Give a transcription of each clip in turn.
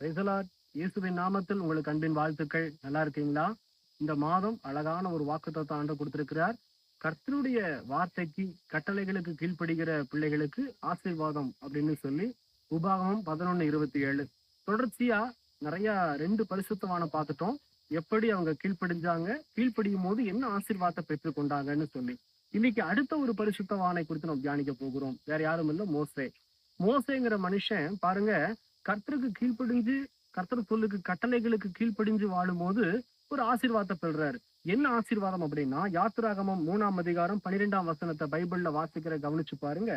பிரைசலாட் இயேசுவின் நாமத்தில் உங்களுக்கு அன்பின் வாழ்த்துக்கள். நல்லா இருக்கீங்களா? இந்த மாதம் அழகான ஒரு வாக்குத்தத்தை ஆண்டு கொடுத்திருக்கிறார். கர்த்தருடைய வார்த்தைக்கு கட்டளைகளுக்கு கீழ்ப்படுகிற பிள்ளைகளுக்கு ஆசீர்வாதம் அப்படின்னு சொல்லி உபாகமம் பதினொன்னு இருபத்தி ஏழு தொடர்ச்சியா நிறைய ரெண்டு பரிசுத்தமான பார்த்துட்டோம். எப்படி அவங்க கீழ்ப்படிஞ்சாங்க கீழ்ப்படியும் போது என்ன ஆசீர்வாதத்தை பெற்றுக் கொண்டாங்கன்னு சொல்லி. இன்னைக்கு அடுத்த ஒரு பரிசுத்தவானை குறித்து நம்ம தியானிக்க போகிறோம். வேற யாரும் இல்ல மோசே. மோசேங்கிற மனுஷன் பாருங்க கர்த்தருக்கு கீழ்ப்படிஞ்சு கர்த்தர் சொல்லுக்கு கட்டளைகளுக்கு கீழ்ப்படிஞ்சு வாழும்போது ஒரு ஆசீர்வாதத்தை பெறுறாரு. என்ன ஆசீர்வாதம் அப்படின்னா யாத்திராகமம் மூணாம் அதிகாரம் பன்னிரெண்டாம் வசனத்தை பைபிள்ல வாசிக்கிற கவனிச்சு பாருங்க.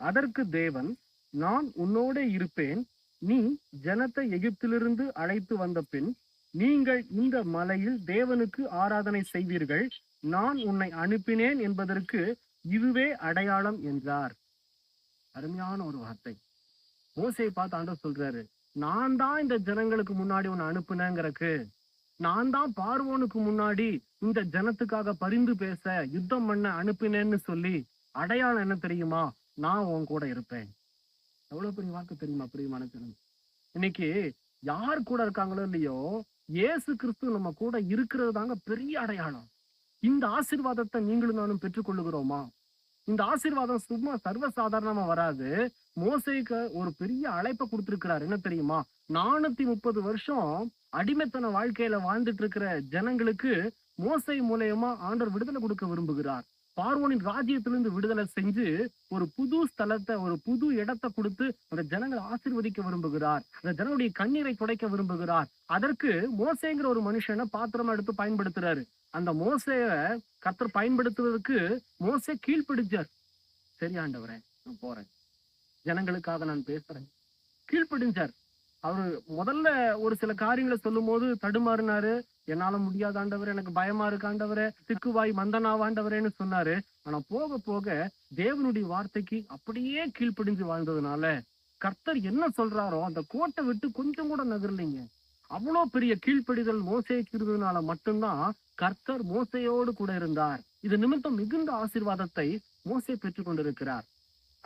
அதற்கு தேவன் நான் உன்னோட இருப்பேன். நீ ஜனத்தை எகிப்திலிருந்து அழைத்து வந்த பின் நீங்கள் இந்த மலையில் தேவனுக்கு ஆராதனை செய்வீர்கள். நான் உன்னை அனுப்பினேன் என்பதற்கு இதுவே அடையாளம் என்றார். அருமையான ஒரு வார்த்தை. மோசையை பார்த்து ஆண்டவர் சொல்றாரு நான் தான் இந்த ஜனங்களுக்கு முன்னாடி உன்னை அனுப்புனேங்கிறக்கு. நான் தான் பார்வோனுக்கு முன்னாடி இந்த ஜனத்துக்காக பரிந்து பேச யுத்தம் பண்ண அனுப்பினேன்னு சொல்லி அடையாளம் என்ன தெரியுமா? நான் உன் கூட இருப்பேன். எவ்வளவு பெரிய வாக்கு தெரியுமா பிரியமான ஜனம்? இன்னைக்கு யார் கூட இருக்காங்களோ இல்லையோ இயேசு கிறிஸ்து நம்ம கூட இருக்கிறது தாங்க பெரிய அடையாளம். இந்த ஆசிர்வாதத்தை நீங்களும் நானும் பெற்றுக்கொள்ளுகிறோமா? இந்த ஆசிர்வாதம் சும்மா சர்வசாதாரணமா வராது. மோசைக்கு ஒரு பெரிய அழைப்பை கொடுத்திருக்கிறார். என்ன தெரியுமா? நானூத்தி முப்பது வருஷம் அடிமைத்தன வாழ்க்கையில வாழ்ந்துட்டு இருக்கிற ஜனங்களுக்கு மோசை மூலயமா ஆண்டவர் விடுதலை கொடுக்க விரும்புகிறார். பார்வோனின் ராஜ்யத்திலிருந்து விடுதலை செஞ்சு ஒரு புது ஸ்தலத்தை ஒரு புது இடத்தை கொடுத்து அந்த ஜனங்களை ஆசிர்வதிக்க விரும்புகிறார். அந்த ஜனங்களுடைய கண்ணீரை துடைக்க விரும்புகிறார். அதற்கு மோசைங்கிற ஒரு மனுஷனை பாத்திரமா எடுத்து பயன்படுத்துறாரு? அந்த மோசைய கத்தர் பயன்படுத்துவதற்கு மோசை கீழ்ப்பிடிச்சார். சரி ஆண்டவரே நான் போறேன். ஜனங்களுக்காக நான் பேசுறேன். கீழ்ப்பிடிஞ்சார் அவரு முதல்ல ஒரு சில காரியங்களை சொல்லும் போது தடுமாறினாரு. என்னால முடியாத ஆண்டவர் எனக்கு பயமா இருக்கு திக்குவாய் மந்தனாவாண்டவரேன்னு சொன்னாரு. ஆனா போக போக தேவனுடைய வார்த்தைக்கு அப்படியே கீழ்ப்படிஞ்சு வாழ்ந்ததுனால கர்த்தர் என்ன சொல்றாரோ அந்த கோட்டை விட்டு கொஞ்சம் கூட நகர்லீங்க. அவ்வளோ பெரிய கீழ்ப்படிதல் மோசைக்கு இருந்ததுனால மட்டும்தான் கர்த்தர் மோசையோடு கூட இருந்தார். இது நிமித்தம் மிகுந்த ஆசீர்வாதத்தை மோசை பெற்றுக் கொண்டிருக்கிறார்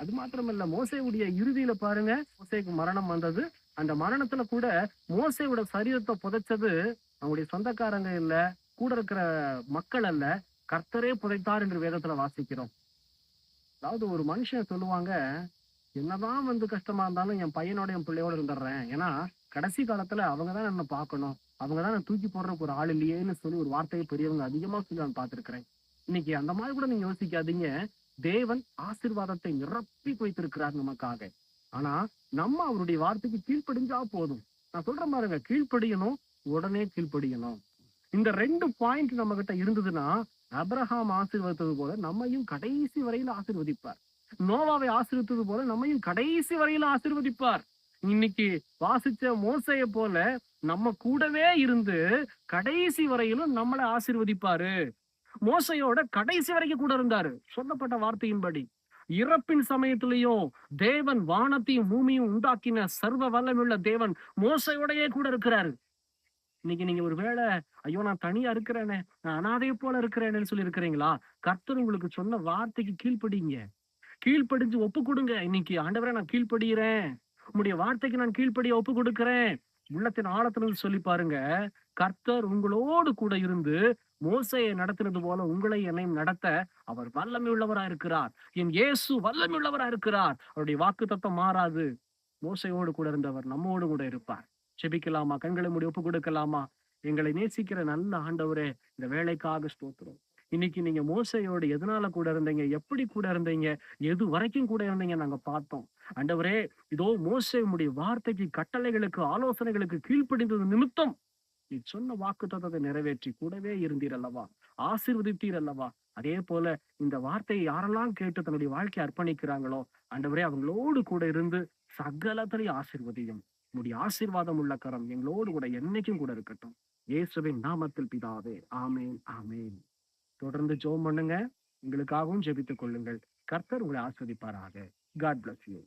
அது மாத்திரமல்ல மோசையுடைய இறுதியில பாருங்க மோசைக்கு மரணம் வந்தது. அந்த மரணத்துல கூட மோசையோட சரீரத்தை புதைச்சது அவங்களுடைய சொந்தக்காரங்க இல்ல கூட இருக்கிற மக்கள் அல்ல கர்த்தரே புதைத்தார் என்று வேதத்துல வாசிக்கிறோம். அதாவது ஒரு மனுஷன் சொல்லுவாங்க என்னதான் வந்து கஷ்டமா இருந்தாலும் என் பையனோட என் பிள்ளையோட இருந்துடுறேன். ஏன்னா கடைசி காலத்துல அவங்க தான் என்ன பார்க்கணும். அவங்க தான் நான் தூக்கி போடுறதுக்கு ஒரு ஆள் இல்லையேன்னு சொல்லி ஒரு வார்த்தையை பெரியவங்க அதிகமா சொல்லி நான் பார்த்திருக்கிறேன். இன்னைக்கு அந்த மாதிரி கூட நீங்க யோசிக்காதீங்க. தேவன் ஆசிர்வாதத்தை நிரப்பி வைத்திருக்கிறார் நமக்காக. ஆனா நம்ம அவருடைய வார்த்தைக்கு கீழ்ப்படிஞ்சா போதும். நான் சொல்ற மாதிரிங்க கீழ்ப்படியணும் உடனே கீழ்ப்படியணும். இந்த ரெண்டு பாயிண்ட் நம்ம கிட்ட இருந்ததுன்னா அப்ரஹாம் ஆசீர்வதித்தது போல நம்மையும் கடைசி வரையில ஆசிர்வதிப்பார். நோவாவை ஆசீர்வதித்தது போல நம்மையும் கடைசி வரையில ஆசிர்வதிப்பார். இன்னைக்கு வாசிச்ச மோசைய போல நம்ம கூடவே இருந்து கடைசி வரையிலும் நம்மளை ஆசிர்வதிப்பாரு. மோசையோட கடைசி வரைக்கும் கூட இருந்தாரு. சொல்லப்பட்ட வார்த்தையின்படி இறப்பின் சமயத்திலையும் தேவன் வானத்தையும் பூமியும் உண்டாக்கின சர்வ வல்லமுள்ள தேவன் மோசையோடயே கூட இருக்கிறாரு. இன்னைக்கு நீங்க ஒரு வேளை ஐயோ நான் தனியா இருக்கிறேனே நான் அனாதையை போல இருக்கிறேன்னு சொல்லி இருக்கிறீங்களா? கர்த்தர் உங்களுக்கு சொன்ன வார்த்தைக்கு கீழ்ப்படிங்க. கீழ்ப்படிஞ்சு ஒப்பு கொடுங்க இன்னைக்கு ஆண்டவரை நான் கீழ்ப்படுகிறேன். உங்களுடைய வார்த்தைக்கு நான் கீழ்ப்படிய ஒப்பு கொடுக்கிறேன் உள்ளத்தின் ஆழத்திலிருந்து சொல்லி பாருங்க கர்த்தர் உங்களோடு கூட இருந்து மோசையை நடத்தினது போல உங்களை என்னையும் நடத்த அவர் வல்லமை உள்ளவரா இருக்கிறார். என் இயேசு வல்லமை உள்ளவரா இருக்கிறார். அவருடைய வாக்கு தத்தம் மாறாது. மோசையோடு கூட இருந்தவர் நம்மோடு கூட இருப்பார். செபிக்கலாமா? கண்களை முடி ஒப்பு கொடுக்கலாமா? எங்களை நேசிக்கிற நல்ல ஆண்டவரே இந்த வேலைக்காக ஸ்தோத்திரம். இன்னைக்கு நீங்க மோசையோடு எதனால கூட இருந்தீங்க? எப்படி கூட இருந்தீங்க? எது வரைக்கும் கூட இருந்தீங்க நாங்க பார்த்தோம். ஆண்டவரே இதோ மோசையுடைய வார்த்தைக்கு கட்டளைகளுக்கு ஆலோசனைகளுக்கு கீழ்ப்படிந்தது நிமித்தம். நீ சொன்ன வாக்கு தத்தத்தை நிறைவேற்றி கூடவே இருந்தீர் அல்லவா ஆசிர்வதித்தீர் அல்லவா அதே போல இந்த வார்த்தையை யாரெல்லாம் கேட்டு தன்னுடைய வாழ்க்கையை அர்ப்பணிக்கிறாங்களோ அண்டவரே அவங்களோடு கூட இருந்து சகலத்திலையும் ஆசிர்வதியும். உடைய ஆசீர்வாதம் உள்ள கரம் எங்களோடு கூட என்னைக்கும் கூட இருக்கட்டும். இயேசுவின் நாமத்தில் பிதாவே ஆமேன் ஆமேன். தொடர்ந்து ஜோம் பண்ணுங்க. உங்களுக்காகவும் ஜெபித்துக் கொள்ளுங்கள். கர்த்தர் உங்களை ஆஸ்வதிப்பாராக காட் பிளஸ் யூ